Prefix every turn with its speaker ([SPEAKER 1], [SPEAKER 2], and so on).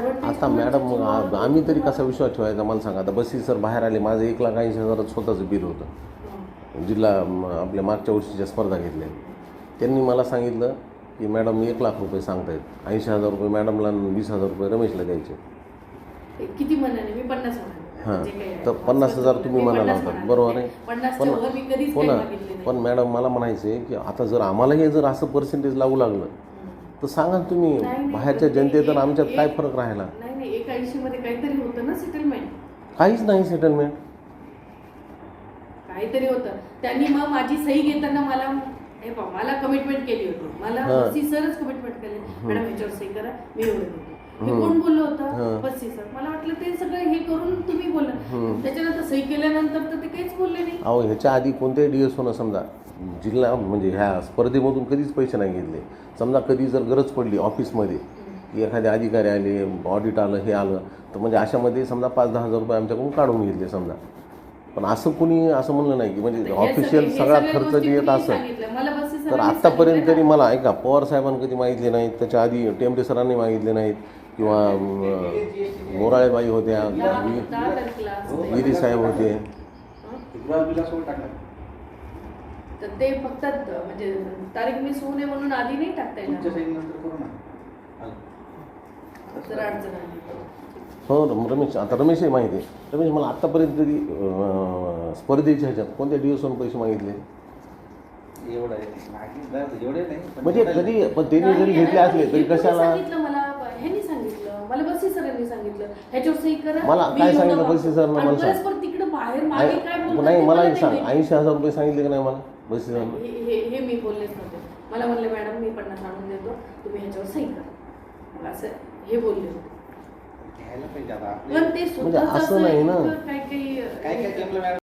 [SPEAKER 1] आता मॅडम आ- आम्ही तरी कसा विश्वास ठेवायचा? मला सांगा आता बसी सर बाहेर आले माझं एक लाख ऐंशी हजारात स्वतःचं बिल होतं. जिल्हा म, आपल्या मागच्या वर्षीच्या स्पर्धा घेतल्या. त्यांनी मला सांगितलं की मॅडम एक लाख रुपये सांगतायत. ऐंशी हजार रुपये मॅडमला आणि वीस हजार रुपये रमेशला द्यायचे.
[SPEAKER 2] किती म्हणाले? मी पन्नास म्हणाले.
[SPEAKER 1] हां.
[SPEAKER 2] जे काही आहे.
[SPEAKER 1] तर पन्नास हजार तुम्ही
[SPEAKER 2] मी
[SPEAKER 1] म्हणाला
[SPEAKER 2] पन्नास
[SPEAKER 1] होता.
[SPEAKER 2] म्हणाले.
[SPEAKER 1] बरोबर आहे?
[SPEAKER 2] पन्नासच्या वर मी कधीच
[SPEAKER 1] हो
[SPEAKER 2] काही
[SPEAKER 1] ना.
[SPEAKER 2] मागितले नाही.
[SPEAKER 1] पण मॅडम मला म्हणायचं आहे की आता जर आम्हाला हे जर असं पर्सेंटेज लागू लागलं तर सांगा ना तुम्ही
[SPEAKER 2] नाही, नाही,
[SPEAKER 1] बाहेरच्या
[SPEAKER 2] पण ते
[SPEAKER 1] जनतेत आणि
[SPEAKER 2] एक-
[SPEAKER 1] आमच्यात काय
[SPEAKER 2] एक-
[SPEAKER 1] फरक राहिला?
[SPEAKER 2] नाही नाही एक ऐंशी मध्ये काहीतरी होतं ना सेटलमेंट
[SPEAKER 1] काहीच नाही सेटलमेंट
[SPEAKER 2] काहीतरी होतं. त्यांनी मग माझी सही घेताना मला हे मला कमिटमेंट केली होती. मला
[SPEAKER 1] हां.
[SPEAKER 2] बस्सी सरच कमिटमेंट केली. मॅडम ह्याच्यावर सही करा मी एवढं देतो. हे
[SPEAKER 1] हम्म.
[SPEAKER 2] कोण बोललं होतं. बस्सी सर. मला वाटलं ते सगळं हे करून तुम्ही त्याच्यानंतर सही केल्यानंतर तर ते काहीच बोलले नाही.
[SPEAKER 1] अहो ह्याच्या आधी कोणत्याही डी एस होणं समजा जिल्हा म्हणजे ह्या स्पर्धेमधून कधीच पैसे नाही घेतले. समजा कधी जर गरज पडली ऑफिसमध्ये की एखादे अधिकारी आले ऑडिट आलं हे आलं तर म्हणजे अशामध्ये समजा पाच दहा हजार रुपये आमच्याकडून काढून घेतले समजा. पण असं कुणी असं म्हणलं नाही की म्हणजे ऑफिशियल
[SPEAKER 2] सगळे-
[SPEAKER 1] खर्च जे येत असं तर आत्तापर्यंत तरी मला ऐका पवार साहेबांनी कधी मागितले नाहीत त्याच्या आधी टेंबरे सरांनी मागितले नाहीत किंवा मोराळेबाई होत्या. विरी साहेब होते.
[SPEAKER 2] हं? तर ते फक्त म्हणजे तारीख मिस होऊ नये म्हणून आधी नाही टाकता येणार.
[SPEAKER 1] हो रम- रमेश आता रमेशही माहिती आहे. रमेश मला आत्तापर्यंत तरी स्पर्धेच्या ह्याच्यात कोणत्या दिवसांनी पैसे मागितले?
[SPEAKER 3] एवढं आहे. मागे एवढे नाही पण
[SPEAKER 1] म्हणजे कधी पण त्यांनी जरी घेतले असले तरी कशाला
[SPEAKER 2] सांगितलं मला ह्यांनी सांगितलं मला बस्सी सरांनी सांगितलं ह्याच्यावर सही करा.
[SPEAKER 1] मला
[SPEAKER 2] मी
[SPEAKER 1] काय सांगितलं सरांना
[SPEAKER 2] आणि
[SPEAKER 1] मला सांग.
[SPEAKER 2] परस्पर तिकडे बाहेर मागे काय
[SPEAKER 1] आय-
[SPEAKER 2] बोलतात
[SPEAKER 1] नाही
[SPEAKER 2] ते
[SPEAKER 1] मला एक सांग.
[SPEAKER 2] माहिती.
[SPEAKER 1] ऐंशी हजार रुपये सांगितले का नाही मला? बस
[SPEAKER 2] हे हे- हे मी बोललेच नव्हते. मला म्हणले मॅडम मी पन्नास आणून देतो. तुम्ही ह्याच्यावर सही करा. मला असं हे बोलले होते.
[SPEAKER 3] घ्यायला पाहिजे आता.
[SPEAKER 2] पण ते
[SPEAKER 1] म्हणजे
[SPEAKER 2] स्वतःच
[SPEAKER 1] असं नाही ना.
[SPEAKER 2] काही काही
[SPEAKER 3] काय काय आपल्या